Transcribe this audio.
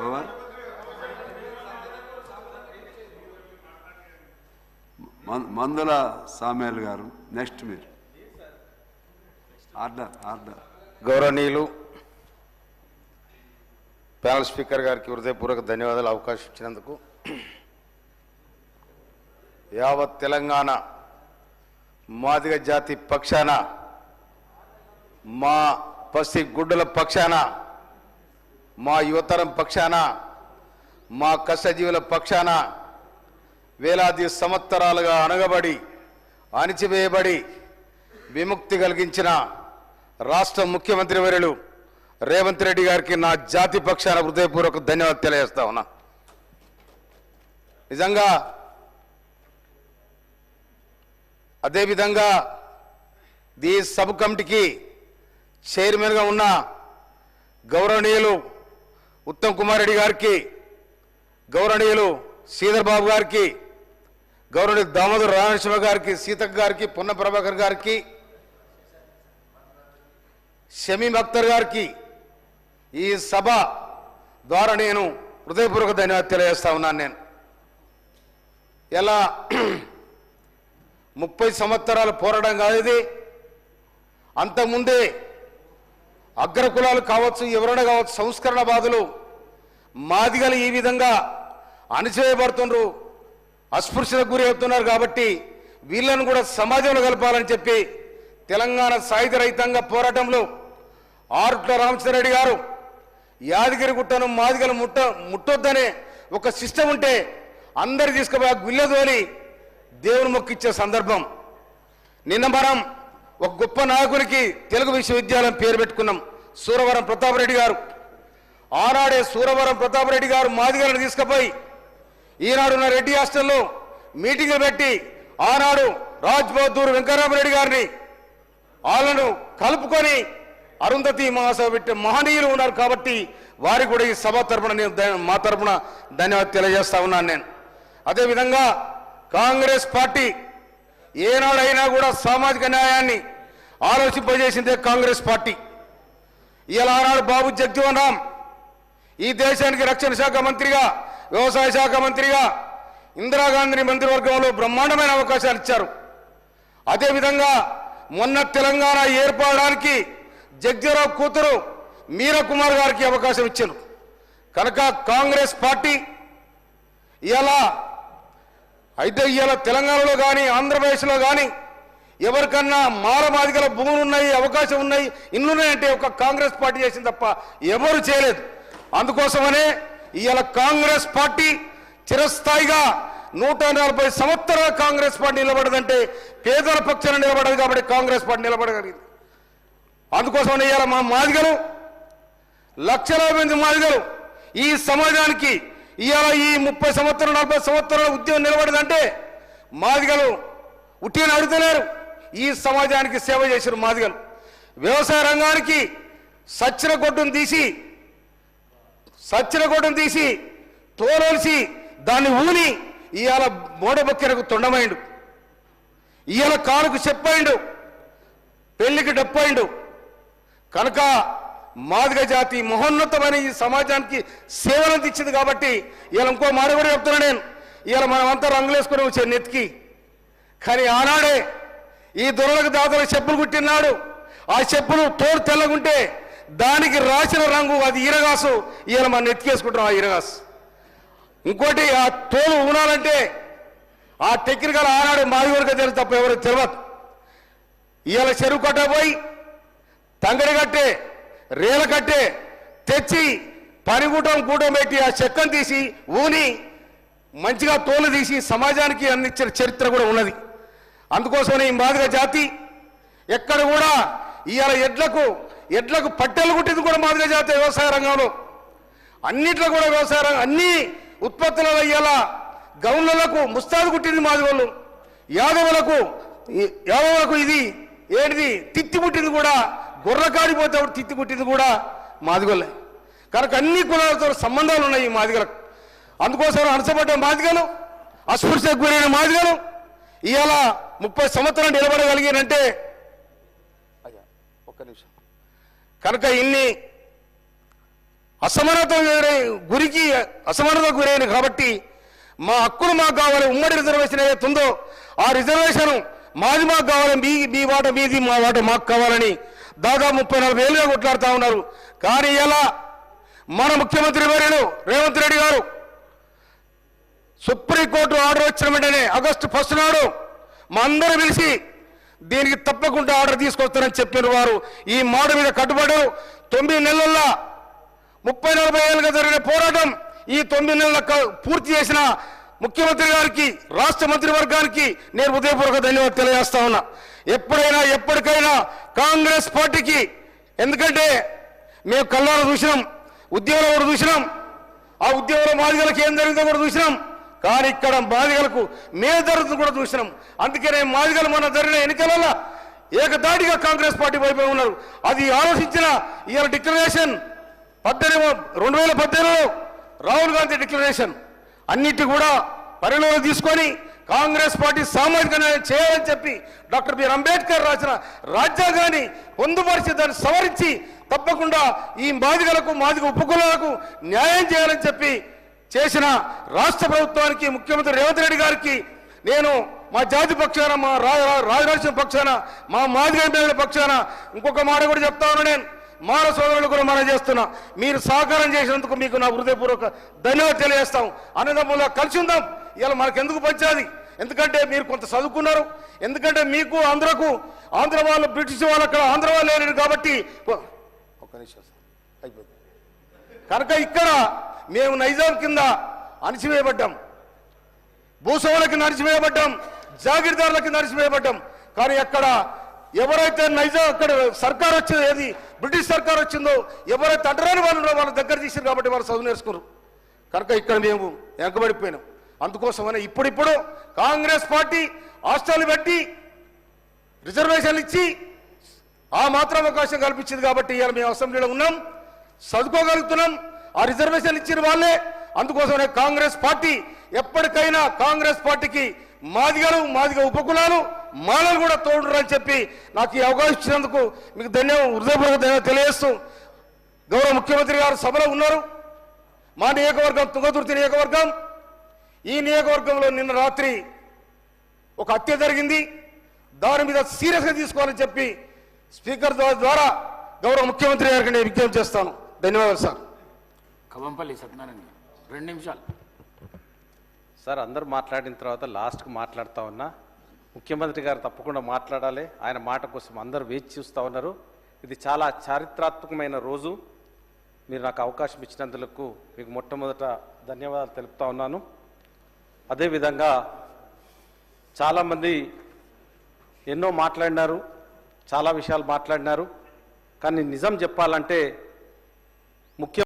Over మందుల Samuel గారు next మీరు ఆర్డర్ ఆర్డర్ గౌరవనీయులు ప్యానల్ స్పీకర్ గారికి హృదయపూర్వక ధన్యవాదాలు అవకాశం ఇచ్చినందుకు యావత్ తెలంగాణ మాదిగ జాతి పక్షాన మా పసి గుడ్డల పక్షాన మా యువతరం పక్షాన మా కష్టజీవుల పక్షాన వేలాది సంవత్సరాలుగా అణగబడి అణిచివేయబడి విముక్తి కలిగించిన రాష్ట్ర ముఖ్యమంత్రి వర్యులు రేవంత్ రెడ్డి గారికి నా జాతి పక్షాన హృదయపూర్వక ధన్యవాదాలు తెలియజేస్తా ఉన్నా. నిజంగా అదేవిధంగా ఈ సబ్ కమిటీకి చైర్మన్గా ఉన్న గౌరవనీయులు ఉత్తమ్ కుమార్ రెడ్డి గారికి గౌరవనీయులు శ్రీధర్ బాబు గారికి గౌరవనీయులు దామోదర్ రామేశ్వర గారికి సీతక్క గారికి పొన్న ప్రభాకర్ గారికి షమీం అఖ్తర్ గారికి ఈ సభ ద్వారా నేను హృదయపూర్వక ధన్యవాదాలు తెలియజేస్తా ఉన్నాను నేను. ఎలా ముప్పై సంవత్సరాలు పోరాటం కాదు ఇది అంతకుముందే అగ్రకులాలు కావచ్చు ఎవరైనా కావచ్చు సంస్కరణ బాధలు మాదిగలు ఈ విధంగా అణచివేయబడుతుండ్రు. అస్పృశ్యతకు గురి అవుతున్నారు కాబట్టి వీళ్ళను కూడా సమాజంలో కలపాలని చెప్పి తెలంగాణ సాయుధ రైతాంగ పోరాటంలో ఆరుట్ల రామచంద్రరెడ్డి గారు యాదగిరి గుట్టను మాదిగలు ముట్ట ముట్టొద్దనే ఒక సిస్టమ్ ఉంటే అందరు తీసుకుపోయి గుల్లెదోలి దేవుని మొక్కిచ్చే సందర్భం. నిన్న మనం ఒక గొప్ప నాయకునికి తెలుగు విశ్వవిద్యాలయం పేరు పెట్టుకున్నాం సూరవరం ప్రతాపరెడ్డి గారు. ఆనాడే సూరవరం ప్రతాపరెడ్డి గారు మాదిగలను తీసుకుపోయి ఈనాడున్న రెడ్డి హాస్టల్లో మీటింగులు పెట్టి ఆనాడు రాజ్ బహదూర్ వెంకటరామరెడ్డి గారిని వాళ్ళను కలుపుకొని అరుంధతి మహాసభ పెట్టే మహనీయులు ఉన్నారు కాబట్టి వారికి కూడా ఈ సభ తరపున నేను మా తరపున ధన్యవాదాలు తెలియజేస్తా ఉన్నాను నేను. అదేవిధంగా కాంగ్రెస్ పార్టీ ఏనాడైనా కూడా సామాజిక న్యాయాన్ని ఆలోచింపజేసిందే కాంగ్రెస్ పార్టీ. ఇలా ఆనాడు బాబు జగ్జీవన్ రామ్ ఈ దేశానికి రక్షణ శాఖ మంత్రిగా వ్యవసాయ శాఖ మంత్రిగా ఇందిరాగాంధీ మంత్రివర్గంలో బ్రహ్మాండమైన అవకాశాలు ఇచ్చారు. అదేవిధంగా మొన్న తెలంగాణ ఏర్పడడానికి జగ్జీరావు కూతురు మీరా కుమార్ గారికి అవకాశం ఇచ్చారు. కనుక కాంగ్రెస్ పార్టీ ఇలా అయితే ఇవాళ తెలంగాణలో కానీ ఆంధ్రప్రదేశ్లో కానీ ఎవరికన్నా మాలమాదిగల భూములు ఉన్నాయి అవకాశం ఉన్నాయి ఇన్నున్నాయంటే ఒక కాంగ్రెస్ పార్టీ చేసింది తప్ప ఎవరు చేయలేదు. అందుకోసమనే ఇవాళ కాంగ్రెస్ పార్టీ చిరస్థాయిగా నూట నలభై సంవత్సరాల కాంగ్రెస్ పార్టీ నిలబడదంటే పేదల పక్షాన నిలబడదు కాబట్టి కాంగ్రెస్ పార్టీ నిలబడగలిగింది. అందుకోసమనే ఇవాళ మా మాదిగలు లక్షలాది మంది మాదిగలు ఈ సమాజానికి ఇవాళ ఈ ముప్పై సంవత్సరాలు నలభై సంవత్సరాల ఉద్యమం నిలబడిందంటే మాదిగలు ఉట్టిన అడుగుతలేరు. ఈ సమాజానికి సేవ చేసిన మాదిగలు. వ్యవసాయ రంగానికి సచ్చిన గొడ్డును తీసి సచ్చిన గొడ్డును తీసి తోలొలిసి దాన్ని ఊని ఇవాళ మోడబొక్కెరకు తొండమైండు. ఇవాళ కారుకు చెప్పైండు పెళ్ళికి డప్పైండు కనుక మాదిగ జాతి మహోన్నతమైన ఈ సమాజానికి సేవలు ఇచ్చింది కాబట్టి ఇలా ఇంకో మాట కూడా చెప్తున్నా నేను. ఇలా మనమంతా రంగులేసుకుని వచ్చే నెత్తికి. కానీ ఆనాడే ఈ దొరలకు దాతలు చెప్పులు కుట్టినాడు ఆ చెప్పులు తోడు తెల్లగుంటే దానికి రాసిన రంగు అది ఈరగాసు. ఇలా మనం నెత్తికేసుకుంటాం ఆ ఈరగాసు. ఇంకోటి ఆ తోలు ఊనాలంటే ఆ టెక్నికల్ ఆనాడు మాదిగోడికి తెలుసు తప్ప ఎవరికి తెలియదు ఇవాళ చెరువు కొట్టబోయి పోయి తంగడి కట్టే రేల కట్టే తెచ్చి పనిగూటం కూటం పెట్టి ఆ చెక్కను తీసి ఊని మంచిగా తోలు తీసి సమాజానికి అందించిన చరిత్ర కూడా ఉన్నది. అందుకోసమని ఈ మాదిగ జాతి ఎక్కడ కూడా ఇవాళ ఎడ్లకు ఎడ్లకు పట్టెలు కుట్టింది కూడా మాదిగ జాతి వ్యవసాయ రంగంలో. అన్నిట్లో కూడా వ్యవసాయ రంగం అన్ని ఉత్పత్తులలో ఇవాళ గౌన్లకు ముస్తాదు కుట్టింది మాదిగోళ్ళు యాదవులకు యాదవులకు ఇది ఏంటిది? తిత్తి పుట్టింది కూడా గుర్రకాడిపోతే ఒకటి తిత్తి పుట్టింది కూడా మాదిగోళ్ళే కనుక అన్ని కులాలతో సంబంధాలు ఉన్నాయి ఈ మాదిగలకు. అందుకోసం అనసపడ్డ మాదిగలు అస్పృశ్యకు గురైన మాదిగలు ఇవాళ ముప్పై సంవత్సరాలు నిలబడగలిగినంటే అయ్యా ఒక్క నిమిషం. కనుక ఇన్ని అసమానత గురికి అసమానత గురైన కాబట్టి మా హక్కులు మాకు కావాలి ఉమ్మడి రిజర్వేషన్ ఏదైతే ఉందో ఆ రిజర్వేషన్ మాది మాకు కావాలి మీ మీ వాట మీది మా వాట మాకు కావాలని దాదాపు ముప్పై నలభై ఏళ్ళుగా కొట్లాడుతూ ఉన్నారు. కానీ ఎలా మన ముఖ్యమంత్రి వర్యులు రేవంత్ రెడ్డి గారు సుప్రీంకోర్టు ఆర్డర్ వచ్చిన వెంటనే ఆగస్టు ఫస్ట్ నాడు మా అందరూ పిలిచి దీనికి తప్పకుండా ఆర్డర్ తీసుకొస్తారని చెప్పిన వారు. ఈ మాట మీద కట్టుబడి తొమ్మిది నెలల్లో ముప్పై నలభై ఏళ్ళుగా జరిగిన పోరాటం ఈ తొమ్మిది నెలల పూర్తి చేసిన ముఖ్యమంత్రి గారికి రాష్ట్ర మంత్రివర్గానికి నేను హృదయపూర్వక ధన్యవాదాలు తెలియజేస్తా ఉన్నా. ఎప్పుడైనా ఎప్పటికైనా కాంగ్రెస్ పార్టీకి. ఎందుకంటే మేము కళ్ళారా చూసినాం ఉద్యోగంలో కూడా చూసినాం ఆ ఉద్యోగంలో మాదిగలకు ఏం జరిగిందో కూడా చూసినాం కానీ ఇక్కడ మాదిగలకు మేము జరుగుతుంది కూడా చూసినాం. అందుకనే మాదిగలు మన జరిగిన ఎన్నికలలో ఏకదాటిగా కాంగ్రెస్ పార్టీ వైపు ఉన్నారు. అది ఆలోచించిన ఇవాళ డిక్లరేషన్ పద్దెనిమిది రెండు వేల పద్దెనిమిదిలో రాహుల్ గాంధీ డిక్లరేషన్. అన్నిటి కూడా పరిగణలో తీసుకొని కాంగ్రెస్ పార్టీ సామాజిక న్యాయం చేయాలని చెప్పి డాక్టర్ బిఆర్ అంబేద్కర్ రాసిన రాజ్యాంగాన్ని పొందుపరిచి దాన్ని సవరించి తప్పకుండా ఈ మాదిగలకు మాదిగ ఉపకులాలకు న్యాయం చేయాలని చెప్పి చేసిన రాష్ట్ర ప్రభుత్వానికి ముఖ్యమంత్రి రేవంత్ రెడ్డి గారికి నేను మా జాతి పక్షాన మా రా- పక్షాన మా మాదిగ ఎమ్మెల్యేల పక్షాన ఇంకొక మాట కూడా చెప్తా నేను. మాన సోదరులు కూడా మనం చేస్తున్నా. మీరు సహకారం చేసినందుకు మీకు నా హృదయపూర్వక ధన్యవాదాలు తెలియజేస్తాం. అన్నదమ్ములా కలిసి ఉందాం. ఇలా మనకెందుకు పంచాది? ఎందుకంటే మీరు కొంత చదువుకున్నారు. ఎందుకంటే మీకు ఆంధ్రకు ఆంధ్ర వాళ్ళు బ్రిటిష్ వాళ్ళు అక్కడ ఆంధ్ర వాళ్ళు లేరు కాబట్టి ఒక్క నిమిషం సార్. అయిపోయింది. కనుక ఇక్కడ మేము నైజాం కింద అణిచివేయబడ్డాం. భూస్వాములకి నడిచివేయబడ్డాం జాగీర్దారులకి నడిచివేయబడ్డాం కానీ అక్కడ ఎవరైతే నైజాం అక్కడ సర్కార్ వచ్చిందో ఏది బ్రిటిష్ సర్కార్ వచ్చిందో ఎవరైతే అంటరాని వాళ్ళు వాళ్ళ దగ్గర తీసారు కాబట్టి వాళ్ళు చదువు నేర్చుకున్నారు. కనుక ఇక్కడ మేము వెనకబడిపోయినాం. అందుకోసమనే ఇప్పుడిప్పుడు కాంగ్రెస్ పార్టీ హాస్టల్ పెట్టి రిజర్వేషన్లు ఇచ్చి ఆ మాత్రం అవకాశం కల్పించింది కాబట్టి ఇవాళ మేము అసెంబ్లీలో ఉన్నాం చదువుకోగలుగుతున్నాం ఆ రిజర్వేషన్ ఇచ్చిన వాళ్ళే. అందుకోసమే కాంగ్రెస్ పార్టీ ఎప్పటికైనా కాంగ్రెస్ పార్టీకి మాదిగలు మాదిగ ఉపకులాలు మాలలు కూడా తోడురని చెప్పి నాకు ఈ అవకాశం ఇచ్చినందుకు మీకు ధన్యవాదం హృదయపూర్వక తెలియజేస్తూ గౌరవ ముఖ్యమంత్రి గారు సభలో ఉన్నారు. మా నియోజకవర్గం తుంగతుర్తి నియోజకవర్గం. ఈ నియోజకవర్గంలో నిన్న రాత్రి ఒక హత్య జరిగింది. దాని మీద సీరియస్గా తీసుకోవాలని చెప్పి స్పీకర్ ద్వా- ద్వారా గౌరవ ముఖ్యమంత్రి గారికి నేను విజ్ఞప్తి చేస్తాను. ధన్యవాదాలు సార్. కవంపల్లి సత్యనారాయణ రెండు నిమిషాలు. సార్ అందరూ మాట్లాడిన తర్వాత లాస్ట్కి మాట్లాడుతూ ఉన్నా. ముఖ్యమంత్రి గారు తప్పకుండా మాట్లాడాలి. ఆయన మాట కోసం అందరూ వేచి చూస్తూ ఉన్నారు. ఇది చాలా చారిత్రాత్మకమైన రోజు. మీరు నాకు అవకాశం ఇచ్చినందుకు మీకు మొట్టమొదట ధన్యవాదాలు తెలుపుతా ఉన్నాను. అదేవిధంగా చాలామంది ఎన్నో మాట్లాడినారు చాలా విషయాలు మాట్లాడినారు. కానీ నిజం చెప్పాలంటే ముఖ్య